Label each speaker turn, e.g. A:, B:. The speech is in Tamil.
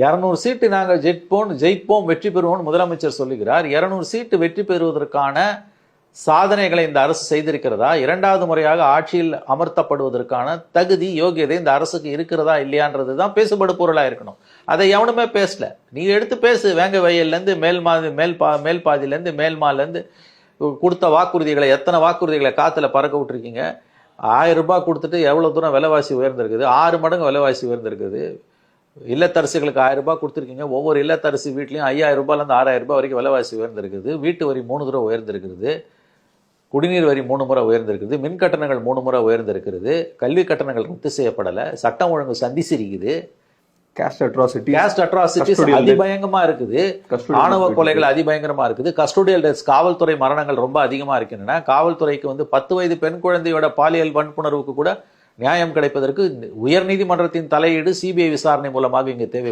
A: இரநூறு சீட்டு நாங்கள் ஜெயிப்போம் ஜெயிப்போம் வெற்றி பெறுவோம்னு முதலமைச்சர் சொல்லுகிறார். இரநூறு சீட்டு வெற்றி பெறுவதற்கான சாதனைகளை இந்த அரசு செய்திருக்கிறதா? இரண்டாவது முறையாக ஆட்சியில் அமர்த்தப்படுவதற்கான தகுதி யோகியதை இந்த அரசுக்கு இருக்கிறதா இல்லையான்றது தான் பேசுபடு பொருளாக இருக்கணும். அதை எவனுமே பேசல. நீ எடுத்து பேசு. வேங்க வயல்லேருந்து மேல் மா மேல் பா மேல் பாதியிலேருந்து மேல்மாலேருந்து மேல் கொடுத்த வாக்குறுதிகளை எத்தனை வாக்குறுதிகளை காற்றுல பறக்க விட்டுருக்கீங்க? ஆயிரம் ரூபாய் கொடுத்துட்டு எவ்வளோ தூரம் விலைவாசி உயர்ந்திருக்குது? ஆறு மடங்கு விலைவாசி உயர்ந்திருக்குது. இல்லத்தரசிகளுக்கு ஆயிரம் ரூபாய் கொடுத்துருக்கீங்க. ஒவ்வொரு இல்லத்தரசி வீட்லயும் ஐயாயிரம் ரூபாயிலேருந்து ஆறாயிரம் ரூபாய் வரைக்கும் விலைவாசி உயர்ந்திருக்குது. வீட்டு வரி மூணு தடவை உயர்ந்திருக்குது. குடிநீர் வரி மூணு முறை உயர்ந்திருக்குது. மின் கட்டணங்கள் மூணு முறை உயர்ந்திருக்கிறது கல்வி கட்டணங்கள் ரத்து செய்யப்படலை. சட்டம் ஒழுங்கு சந்திச்சிருக்குது
B: கேஸ்ட் அட்ராசிட்டி
A: கேஸ்ட் அட்ராசிட்டிஸ். அதிபயங்கரமா இருக்குது. ஆணவ. கொலைகள் அதிபயங்கரமா இருக்குது. கஸ்டோடியல் டெத்ஸ் காவல்துறை மரணங்கள் ரொம்ப அதிகமா இருக்கின்றன காவல்துறைக்கு வந்து பத்து வயது பெண் குழந்தையோட பாலியல் வன்புணர்வுக்கு கூட நியாயம் கிடைப்பதற்கு உயர்நீதிமன்றத்தின் தலையீடு சிபிஐ விசாரணை மூலமாக இங்கு தேவை.